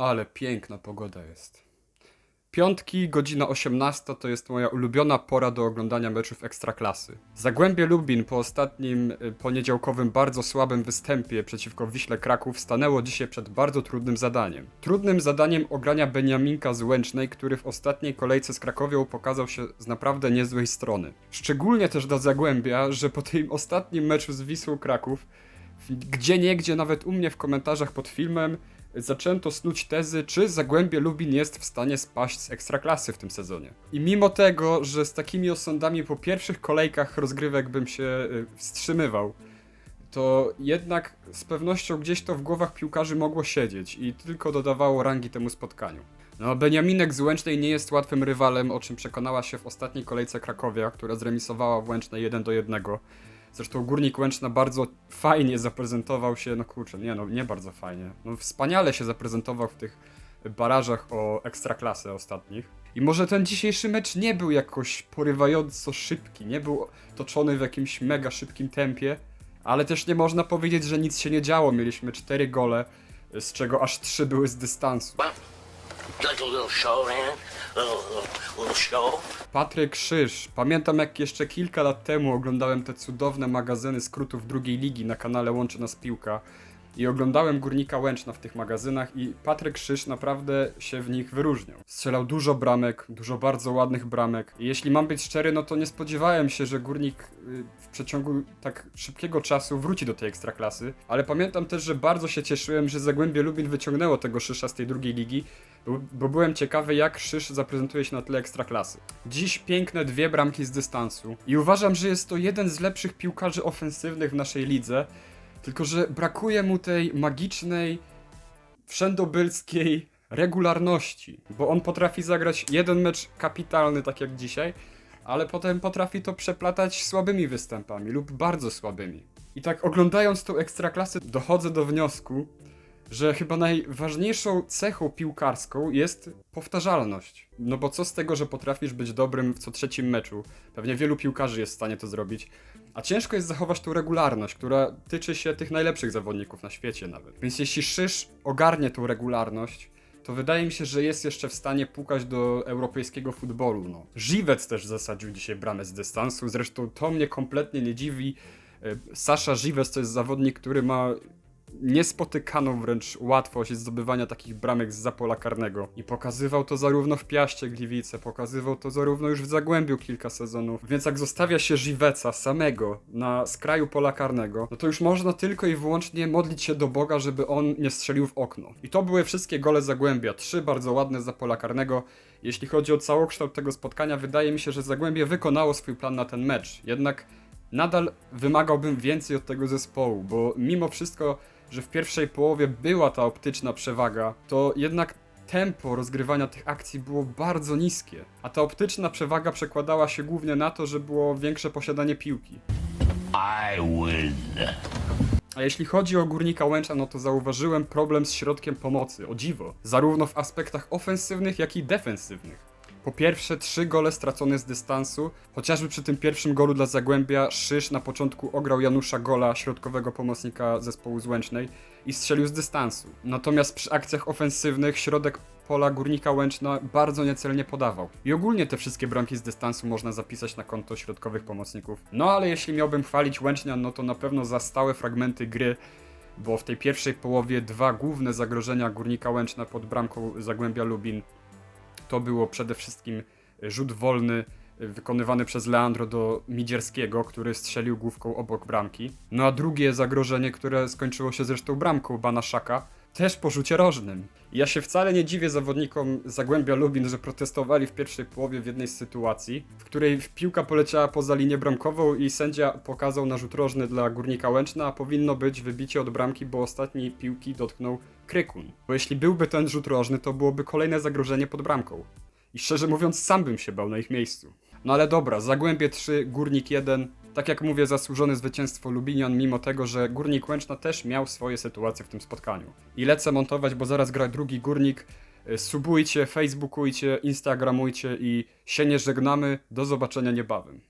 Ale piękna pogoda jest. Piątki, godzina 18 to jest moja ulubiona pora do oglądania meczów Ekstraklasy. Zagłębie Lubin po ostatnim y, poniedziałkowym bardzo słabym występie przeciwko Wiśle Kraków stanęło dzisiaj przed bardzo trudnym zadaniem. Trudnym zadaniem ogrania Beniaminka z Łęcznej, który w ostatniej kolejce z Krakowią pokazał się z naprawdę niezłej strony. Szczególnie też dla Zagłębia, że po tym ostatnim meczu z Wisłą Kraków gdzie niegdzie, nawet u mnie w komentarzach pod filmem, zaczęto snuć tezy, czy Zagłębie Lubin jest w stanie spaść z ekstraklasy w tym sezonie. I mimo tego, że z takimi osądami po pierwszych kolejkach rozgrywek bym się y, wstrzymywał, to jednak z pewnością gdzieś to w głowach piłkarzy mogło siedzieć i tylko dodawało rangi temu spotkaniu. No, Beniaminek z Łęcznej nie jest łatwym rywalem, o czym przekonała się w ostatniej kolejce Krakowia, która zremisowała w Łęcznej 1 do 1. Zresztą Górnik Łęczna bardzo fajnie zaprezentował się, no kurczę, nie no, nie bardzo fajnie. No wspaniale się zaprezentował w tych barażach o ekstraklasę ostatnich. I może ten dzisiejszy mecz nie był jakoś porywająco szybki, nie był toczony w jakimś mega szybkim tempie, ale też nie można powiedzieć, że nic się nie działo. Mieliśmy cztery gole, z czego aż trzy były z dystansu. Patryk Krzyż. Pamiętam jak jeszcze kilka lat temu oglądałem te cudowne magazyny skrótów drugiej ligi na kanale Łączy Nas Piłka i oglądałem Górnika Łęczna w tych magazynach i Patryk Krzyż naprawdę się w nich wyróżniał. Strzelał dużo bramek, dużo bardzo ładnych bramek i jeśli mam być szczery, no to nie spodziewałem się, że Górnik y, w przeciągu tak szybkiego czasu wróci do tej ekstraklasy, ale pamiętam też, że bardzo się cieszyłem, że Zagłębie Lubin wyciągnęło tego Szysza z tej drugiej ligi, bo, bo byłem ciekawy, jak Szysz zaprezentuje się na tle ekstraklasy. Dziś piękne dwie bramki z dystansu i uważam, że jest to jeden z lepszych piłkarzy ofensywnych w naszej lidze, tylko że brakuje mu tej magicznej, wszędobylskiej regularności, bo on potrafi zagrać jeden mecz kapitalny, tak jak dzisiaj, ale potem potrafi to przeplatać słabymi występami lub bardzo słabymi. I tak oglądając tą ekstraklasę dochodzę do wniosku, że chyba najważniejszą cechą piłkarską jest powtarzalność. No bo co z tego, że potrafisz być dobrym w co trzecim meczu? Pewnie wielu piłkarzy jest w stanie to zrobić. A ciężko jest zachować tą regularność, która tyczy się tych najlepszych zawodników na świecie nawet. Więc jeśli Szysz ogarnie tą regularność, to wydaje mi się, że jest jeszcze w stanie pukać do europejskiego futbolu. No. Żywec też zasadził dzisiaj bramę z dystansu, zresztą to mnie kompletnie nie dziwi. E, Sasza Żywec to jest zawodnik, który ma niespotykaną wręcz łatwość zdobywania takich bramek z zapola karnego. I pokazywał to zarówno w Piaście Gliwice, pokazywał to zarówno już w Zagłębiu kilka sezonów. Więc jak zostawia się Żyweca samego na skraju pola karnego, no to już można tylko i wyłącznie modlić się do Boga, żeby on nie strzelił w okno. I to były wszystkie gole Zagłębia. Trzy bardzo ładne za pola karnego. Jeśli chodzi o całokształt tego spotkania, wydaje mi się, że Zagłębie wykonało swój plan na ten mecz. Jednak nadal wymagałbym więcej od tego zespołu, bo mimo wszystko, że w pierwszej połowie była ta optyczna przewaga, to jednak tempo rozgrywania tych akcji było bardzo niskie. A ta optyczna przewaga przekładała się głównie na to, że było większe posiadanie piłki. I win. A jeśli chodzi o Górnika Łęcza, no to zauważyłem problem z środkiem pomocy, o dziwo. Zarówno w aspektach ofensywnych, jak i defensywnych. Po pierwsze, trzy gole stracone z dystansu. Chociażby przy tym pierwszym golu dla Zagłębia Szysz na początku ograł Janusza Gola, środkowego pomocnika zespołu Złęcznej i strzelił z dystansu. Natomiast przy akcjach ofensywnych środek pola Górnika Łęczna bardzo niecelnie podawał. I ogólnie te wszystkie bramki z dystansu można zapisać na konto środkowych pomocników. No ale jeśli miałbym chwalić Łęcznian, no to na pewno za stałe fragmenty gry bo w tej pierwszej połowie dwa główne zagrożenia Górnika Łęczna pod bramką Zagłębia Lubin to było przede wszystkim rzut wolny y, wykonywany przez Leandro do Midzierskiego, który strzelił główką obok bramki. No a drugie zagrożenie, które skończyło się zresztą bramką Banaszaka, też po rzucie rożnym. Ja się wcale nie dziwię zawodnikom Zagłębia Lubin, że protestowali w pierwszej połowie w jednej z sytuacji, w której piłka poleciała poza linię bramkową i sędzia pokazał na rzut rożny dla Górnika Łęczna, a powinno być wybicie od bramki, bo ostatniej piłki dotknął Krykun. Bo jeśli byłby ten rzut rożny, to byłoby kolejne zagrożenie pod bramką. I szczerze mówiąc, sam bym się bał na ich miejscu. No ale dobra, Zagłębie 3, Górnik 1. Tak jak mówię, zasłużone zwycięstwo Lubinian, mimo tego, że Górnik Łęczna też miał swoje sytuacje w tym spotkaniu. I lecę montować, bo zaraz gra drugi Górnik. Y, Subujcie, facebookujcie, instagramujcie i się nie żegnamy. Do zobaczenia niebawem.